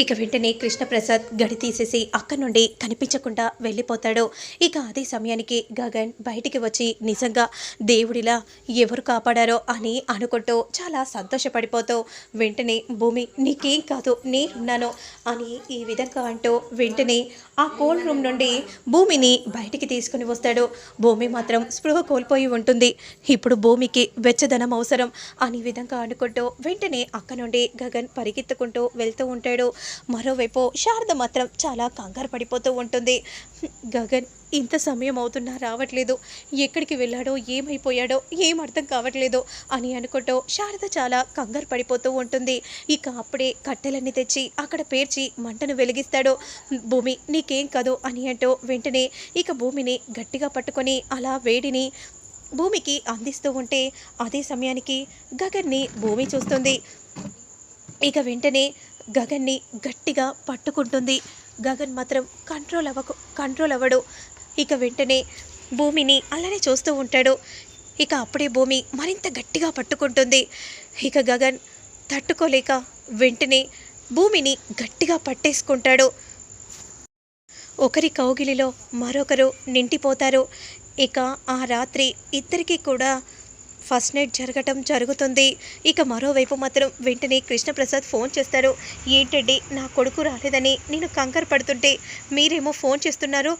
ఇక వెంటనే కృష్ణప్రసాద్ గడి తీసేసి అక్కడి నుండి కనిపించకుండా వెళ్ళిపోతాడు. ఇక అదే సమయానికి గగన్ బయటికి వచ్చి నిజంగా దేవుడిలా ఎవరు కాపాడారో అని అనుకుంటూ చాలా సంతోషపడిపోతూ వెంటనే భూమి నీకేం కాదు నేనున్నాను అని ఈ విధంగా అంటూ వెంటనే ఆ కోల్డ్ రూమ్ నుండి భూమిని బయటికి తీసుకుని వస్తాడు. భూమి మాత్రం స్పృహ కోల్పోయి ఉంటుంది. ఇప్పుడు భూమికి వెచ్చదనం అవసరం అని విధంగా అనుకుంటూ వెంటనే అక్క నుండి గగన్ పరిగెత్తుకుంటూ వెళ్తూ ఉంటాడు. మరోవైపు శారద మాత్రం చాలా కంగారు పడిపోతూ ఉంటుంది. గగన్ ఇంత సమయం అవుతున్నా రావట్లేదు. ఎక్కడికి వెళ్ళాడో ఏమైపోయాడో ఏం అర్థం కావట్లేదు అని అనుకుంటూ శారద చాలా కంగారు పడిపోతూ ఉంటుంది. ఇక అప్పుడే కట్టెలన్నీ తెచ్చి అక్కడ పేర్చి మంటను వెలిగిస్తాడు. భూమి నీకేం కాదు అని అంటూ వెంటనే ఇక భూమిని గట్టిగా పట్టుకొని అలా వేడిని భూమికి అందిస్తూ ఉంటే అదే సమయానికి గగన్ని భూమి చూస్తుంది. ఇక వెంటనే గగన్ని గట్టిగా పట్టుకుంటుంది. గగన్ మాత్రం కంట్రోల్ అవ్వకు కంట్రోల్ అవ్వడు. ఇక వెంటనే భూమిని అలానే చూస్తూ ఉంటాడు. ఇక అప్పుడే భూమి మరింత గట్టిగా పట్టుకుంటుంది. ఇక గగన్ తట్టుకోలేక వెంటనే భూమిని గట్టిగా పట్టేసుకుంటాడు. ఒకరి కౌగిలిలో మరొకరు నింటిపోతారు ఇక ఆ రాత్రి ఇద్దరికీ కూడా ఫస్ట్ నైట్ జరగటం జరుగుతుంది. ఇక మరోవైపు మాత్రం వెంటనే కృష్ణప్రసాద్ ఫోన్ చేస్తారు ఏంటండి నా కొడుకు రాలేదని నేను కంగారు పడుతుంటే మీరేమో ఫోన్ చేస్తున్నారు.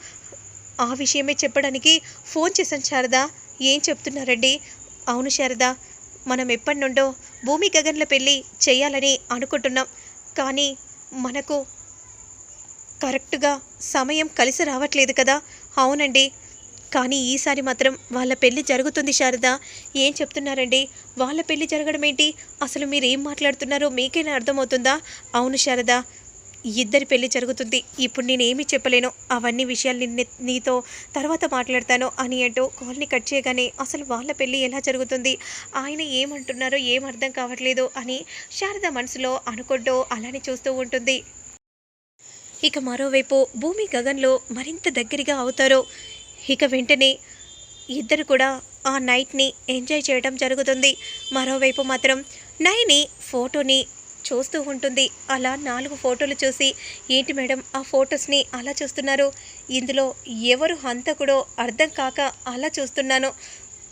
ఆ విషయమే చెప్పడానికి ఫోన్ చేశాను శారదా. ఏం చెప్తున్నారండి? అవును శారదా మనం ఎప్పటి నుండో భూమి గగన్ల పెళ్ళి చేయాలని అనుకుంటున్నాం. కానీ మనకు కరెక్ట్గా సమయం కలిసి రావట్లేదు కదా. అవునండి కానీ ఈసారి మాత్రం వాళ్ళ పెళ్ళి జరుగుతుంది శారద. ఏం చెప్తున్నారండి? వాళ్ళ పెళ్ళి జరగడం ఏంటి? అసలు మీరు ఏం మాట్లాడుతున్నారో మీకైనా అర్థమవుతుందా? అవును శారద. ఇద్దరి పెళ్ళి జరుగుతుంది. ఇప్పుడు నేనేమీ చెప్పలేను. అవన్నీ విషయాలు నిన్ను నీతో తర్వాత మాట్లాడతాను అని అంటూ కాల్ని కట్ చేయగానే అసలు వాళ్ళ పెళ్ళి ఎలా జరుగుతుంది? ఆయన ఏమంటున్నారో ఏం అర్థం కావట్లేదు అని శారద మనసులో అనుకుంటూ అలానే చూస్తూ ఉంటుంది. ఇక మరోవైపు భూమి గగన్లో మరింత దగ్గరగా అవుతారు ఇక వెంటనే ఇద్దరు కూడా ఆ నైట్ని ఎంజాయ్ చేయడం జరుగుతుంది. మరోవైపు మాత్రం నైని ఫోటోని చూస్తూ ఉంటుంది. అలా నాలుగు ఫోటోలు చూసి ఏంటి మేడం ఆ ఫొటోస్ని అలా చూస్తున్నారు? ఇందులో ఎవరు హంతకుడో అర్థం కాక అలా చూస్తున్నాను.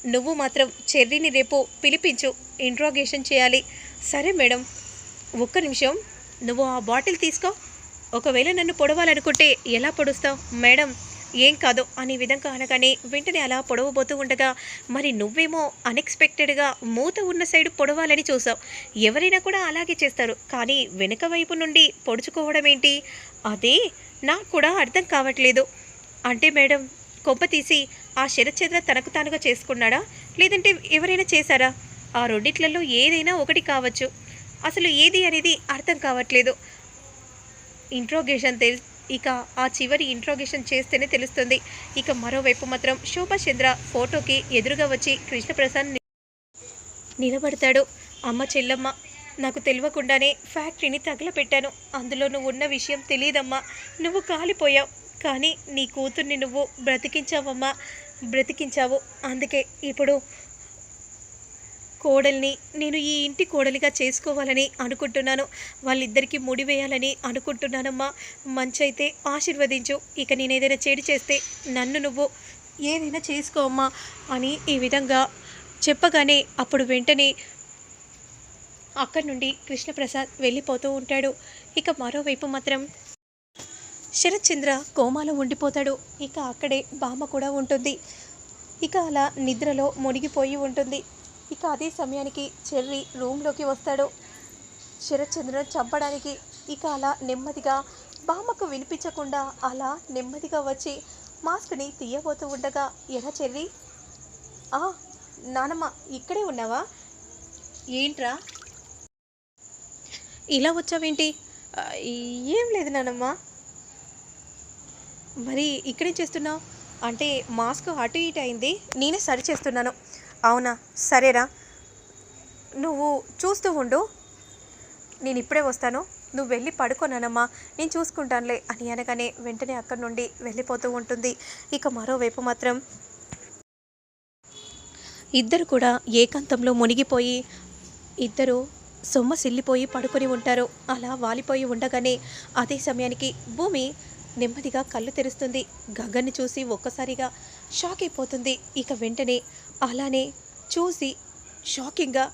నువ్వు మాత్రం చెర్రీని రేపు పిలిపించు ఇంట్రోగేషన్ చేయాలి. సరే మేడం ఒక్క నిమిషం. నువ్వు ఆ బాటిల్ తీసుకో. ఒకవేళ నన్ను పొడవాలనుకుంటే ఎలా పొడుస్తావు? మేడం ఏం కాదు అనే విధంగా అనగానే వెంటనే అలా పొడవబోతూ ఉండగా మరి నువ్వేమో అన్ఎక్స్పెక్టెడ్గా మూత ఉన్న సైడు పొడవాలని చూసావు. ఎవరైనా కూడా అలాగే చేస్తారు. కానీ వెనుక వైపు నుండి పొడుచుకోవడం ఏంటి? అదే నాకు కూడా అర్థం కావట్లేదు. అంటే మేడం కొంప తీసి ఆ శరచంద్ర తనకు తానుగా చేసుకున్నాడా? లేదంటే ఎవరైనా చేశారా? ఆ రెండిట్లలో ఏదైనా ఒకటి కావచ్చు. అసలు ఏది అనేది అర్థం కావట్లేదు. ఇంట్రోగేషన్ తెల్ ఇక ఆ చివరి ఇంట్రోగేషన్ చేస్తేనే తెలుస్తుంది. ఇక మరోవైపు మాత్రం శోభాచంద్ర ఫోటోకి ఎదురుగా వచ్చి కృష్ణప్రసాద్ నిలబడతాడు. అమ్మ చెల్లమ్మ నాకు తెలియకుండానే ఫ్యాక్టరీని తగలపెట్టాను. అందులో నువ్వు ఉన్న విషయం తెలియదమ్మా నువ్వు కాలిపోయావు. కానీ నీ కూతుర్ని నువ్వు బ్రతికించావమ్మా. బ్రతికించావు. అందుకే ఇప్పుడు కోడల్ని నేను ఈ ఇంటి కోడలిగా చేసుకోవాలని అనుకుంటున్నాను. వాళ్ళిద్దరికీ ముడి వేయాలని అనుకుంటున్నానమ్మా. మంచైతే ఆశీర్వదించు. ఇక నేను ఏదైనా చెడు చేస్తే నన్ను నువ్వు ఏదైనా చేసుకో అమ్మా అని ఈ విధంగా చెప్పగానే అప్పుడు వెంటనే అక్కడి నుండి కృష్ణప్రసాద్ వెళ్ళిపోతూ ఉంటాడు. ఇక మరోవైపు మాత్రం శరత్చంద్ర కోమాలో ఉండిపోతాడు. ఇక అక్కడే బామ్మ కూడా ఉంటుంది. ఇక అలా నిద్రలో మునిగిపోయి ఉంటుంది. ఇక అదే సమయానికి చెర్రి రూమ్లోకి వస్తాడు. శరత్చంద్రను చంపడానికి ఇక అలా నెమ్మదిగా బామ్మకు వినిపించకుండా అలా నెమ్మదిగా వచ్చి మాస్క్ని తీయబోతూ ఉండగా ఎరా చెర్రి? ఆ నానమ్మ ఇక్కడే ఉన్నావా? ఏంట్రా? ఇలా వచ్చావేంటి? ఏం లేదు నానమ్మ. మరి ఇక్కడేం చేస్తున్నావు? అంటే మాస్క్ అటు ఇటు అయింది నేనే సరి చేస్తున్నాను అవునా? సరేరా. నువ్వు చూస్తూ ఉండు. నేను ఇప్పుడే వస్తాను. నువ్వు వెళ్ళి పడుకోనానమ్మా నేను చూసుకుంటానులే అని అనగానే వెంటనే అక్కడి నుండి వెళ్ళిపోతూ ఉంటుంది. ఇక మరోవైపు మాత్రం ఇద్దరు కూడా ఏకాంతంలో మునిగిపోయి ఇద్దరు సొమ్మ సిల్లిపోయి పడుకొని ఉంటారు. అలా వాలిపోయి ఉండగానే అదే సమయానికి భూమి నెమ్మదిగా కళ్ళు తెరుస్తుంది. గగన్ని చూసి ఒక్కసారిగా షాక్ అయిపోతుంది. ఇక వెంటనే అలానే చూసి షాకింగ్గా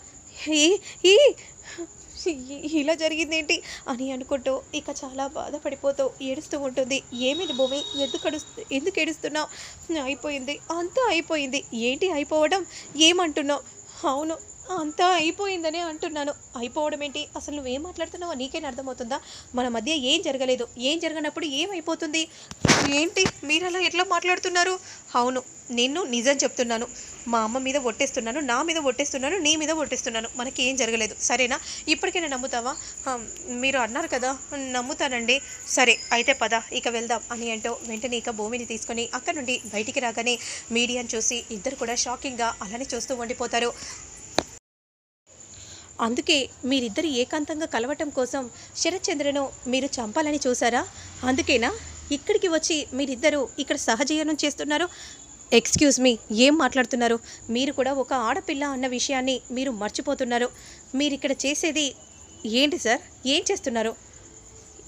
ఈ ఈ- ఇలా జరిగిందేంటి? అని అనుకుంటూ ఇక చాలా బాధపడిపోతూ ఏడుస్తూ ఉంటుంది. ఏమిటి భూమి? ఎందుకు ఎందుకు ఏడుస్తున్నావు? అయిపోయింది అంతా అయిపోయింది. ఏంటి అయిపోవడం? ఏమంటున్నావు? అవును అంతా అయిపోయిందనే అంటున్నాను. అయిపోవడం ఏంటి? అసలు నువ్వేం మాట్లాడుతున్నావో నీకేం అర్థమవుతుందా? మన మధ్య ఏం జరగలేదు. ఏం జరగనప్పుడు ఏమైపోతుంది? ఏంటి? మీరు అలా ఎట్లా మాట్లాడుతున్నారు? అవును నిన్ను నిజం చెప్తున్నాను. మా అమ్మ మీద ఒట్టేస్తున్నాను నా మీద ఒట్టేస్తున్నాను నీ మీద ఒట్టేస్తున్నాను. మనకి ఏం జరగలేదు. సరేనా? ఇప్పటికైనా నమ్ముతావా? మీరు అన్నారు కదా నమ్ముతానండి. సరే అయితే పద ఇక వెళ్దాం అని అంటూ వెంటనే ఇక భూమిని తీసుకొని అక్కడ నుండి బయటికి రాగానే మీడియాను చూసి ఇద్దరు కూడా షాకింగ్గా అలానే చూస్తూ ఉండిపోతారు. అందుకే మీరిద్దరు ఏకాంతంగా కలవటం కోసం శరత్చంద్రను మీరు చంపాలని చూసారా? అందుకేనా? ఇక్కడికి వచ్చి మీరిద్దరూ ఇక్కడ సహజీవనం చేస్తున్నారు. ఎక్స్క్యూజ్ మీ ఏం మాట్లాడుతున్నారు? మీరు కూడా ఒక ఆడపిల్ల అన్న విషయాన్ని మీరు మర్చిపోతున్నారు. మీరు ఇక్కడ చేసేది ఏంటి సార్? ఏం చేస్తున్నారు?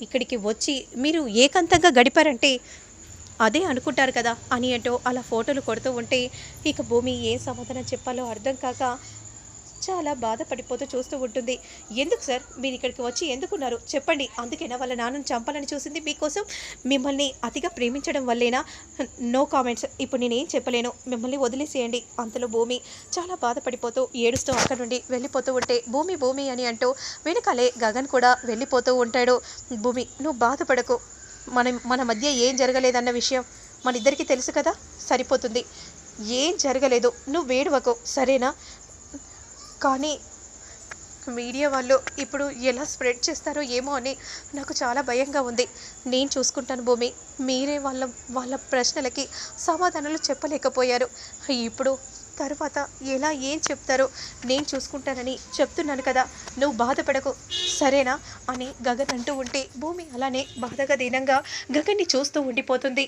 ఇక్కడికి వచ్చి మీరు ఏకాంతంగా గడిపారంటే అదే అనుకుంటారు కదా అని అంటూ అలా ఫోటోలు కొడుతూ ఉంటే ఇక భూమి ఏం సమాధానం చెప్పాలో అర్థం కాక చాలా బాధపడిపోతూ చూస్తూ ఉంటుంది. ఎందుకు సార్? మీరు ఇక్కడికి వచ్చి ఎందుకున్నారు? చెప్పండి. అందుకేనా వాళ్ళ నాన్నను చంపాలని చూసింది? మీకోసం మిమ్మల్ని అతిగా ప్రేమించడం వల్లేనా? No comments. ఇప్పుడు నేనేం చెప్పలేను. మిమ్మల్ని వదిలేసేయండి. అంతలో భూమి చాలా బాధపడిపోతూ ఏడుస్తూ అక్కడ నుండి వెళ్ళిపోతూ ఉంటే భూమి భూమి అని అంటూ వెనకాలే గగన్ కూడా వెళ్ళిపోతూ ఉంటాడు. భూమి నువ్వు బాధపడకు. మన మన మధ్య ఏం జరగలేదన్న విషయం మన ఇద్దరికీ తెలుసు కదా? సరిపోతుంది. ఏం జరగలేదు. నువ్వు వేడువకు. సరేనా? కానీ మీడియా వాళ్ళు ఇప్పుడు ఎలా స్ప్రెడ్ చేస్తారో ఏమో అని నాకు చాలా భయంగా ఉంది. నేను చూసుకుంటాను భూమి. మీరే వాళ్ళ వాళ్ళ ప్రశ్నలకి సమాధానాలు చెప్పలేకపోయారు. ఇప్పుడు తర్వాత ఎలా ఏం చెప్తారో నేను చూసుకుంటానని చెప్తున్నాను కదా. నువ్వు బాధపడకు. సరేనా? అని గగన్ అంటూ ఉంటే భూమి అలానే బాధగా దీనంగా గగన్ని చూస్తూ ఉండిపోతుంది.